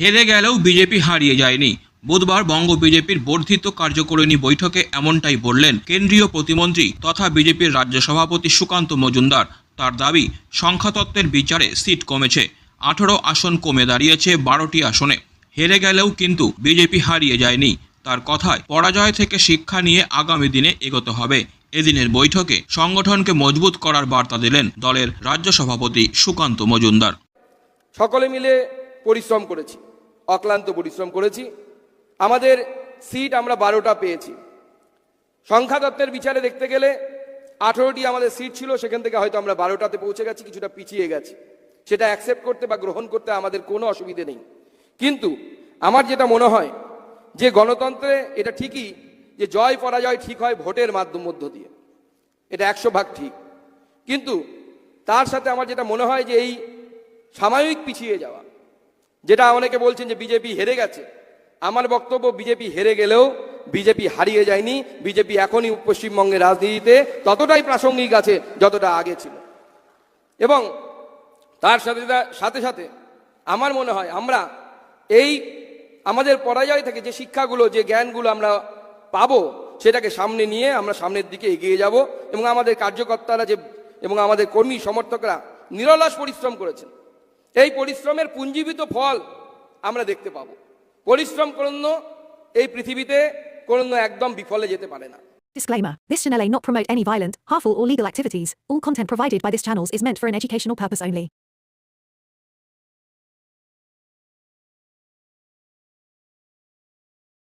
হেরে গেলেও বিজেপি হারিয়ে যায়নি। বুধবার বঙ্গ বিজেপির বর্ধিত কার্যকরিণী বৈঠকে এমনটাই বললেন কেন্দ্রীয় প্রতিমন্ত্রী তথা বিজেপির রাজ্য সভাপতি সুকান্ত মজুমদার। তার দাবি, সংখ্যাতত্ত্বের বিচারে সিট কমেছে। আঠারো আসন কমে দাঁড়িয়েছে বারোটি আসনে। হেরে গেলেও কিন্তু বিজেপি হারিয়ে যায়নি। তার কথায়, পরাজয় থেকে শিক্ষা নিয়ে আগামী দিনে এগোতে হবে। এদিনের বৈঠকে সংগঠনকে মজবুত করার বার্তা দিলেন দলের রাজ্য সভাপতি সুকান্ত মজুমদার। সকলে মিলে পরিশ্রম করেছি, অক্লান্ত পরিশ্রম করেছি। আমাদের সিট আমরা বারোটা পেয়েছি। সংখ্যাতত্ত্বের বিচারে দেখতে গেলে আঠেরোটি আমাদের সিট ছিল, সেখান থেকে হয়তো আমরা বারোটাতে পৌঁছে গেছি, কিছুটা পিছিয়ে গেছি। সেটা অ্যাকসেপ্ট করতে বা গ্রহণ করতে আমাদের কোনো অসুবিধে নেই। কিন্তু আমার যেটা মনে হয়, যে গণতন্ত্রে এটা ঠিকই, যে জয় পরাজয় ঠিক হয় ভোটের মাধ্যম মধ্য দিয়ে। এটা একশো ভাগ ঠিক। কিন্তু তার সাথে আমার যেটা মনে হয় যে এই সাময়িক পিছিয়ে যাওয়া যেটা অনেকে বলছেন যে বিজেপি হেরে গেছে। আমার বক্তব্য, বিজেপি হেরে গেলেও বিজেপি হারিয়ে যায়নি, বিজেপি এখনই পশ্চিমবঙ্গের রাজনীতিতে ততটাই প্রাসঙ্গিক আছে যতটা আগে ছিল। এবং তার সাথে সাথে সাথে আমার মনে হয় আমরা এই আমাদের পরাজয় থেকে যে শিক্ষাগুলো, যে জ্ঞানগুলো আমরা পাবো, সেটাকে সামনে নিয়ে আমরা সামনের দিকে এগিয়ে যাব এবং আমাদের কার্যকর্তারা যে এবং আমাদের কর্মী সমর্থকরা নিরলস পরিশ্রম করেছেন। এই পরিশ্রমের পুঞ্জীবিত ফল আমরা দেখতে পাবো পরিশ্রম কোনো এই পৃথিবীতে কোনো একদম বিফলে যেতে পারে না Disclaimer This channel may not promote any violent, harmful, or legal activities. All content provided by this channel is meant for an educational purpose only.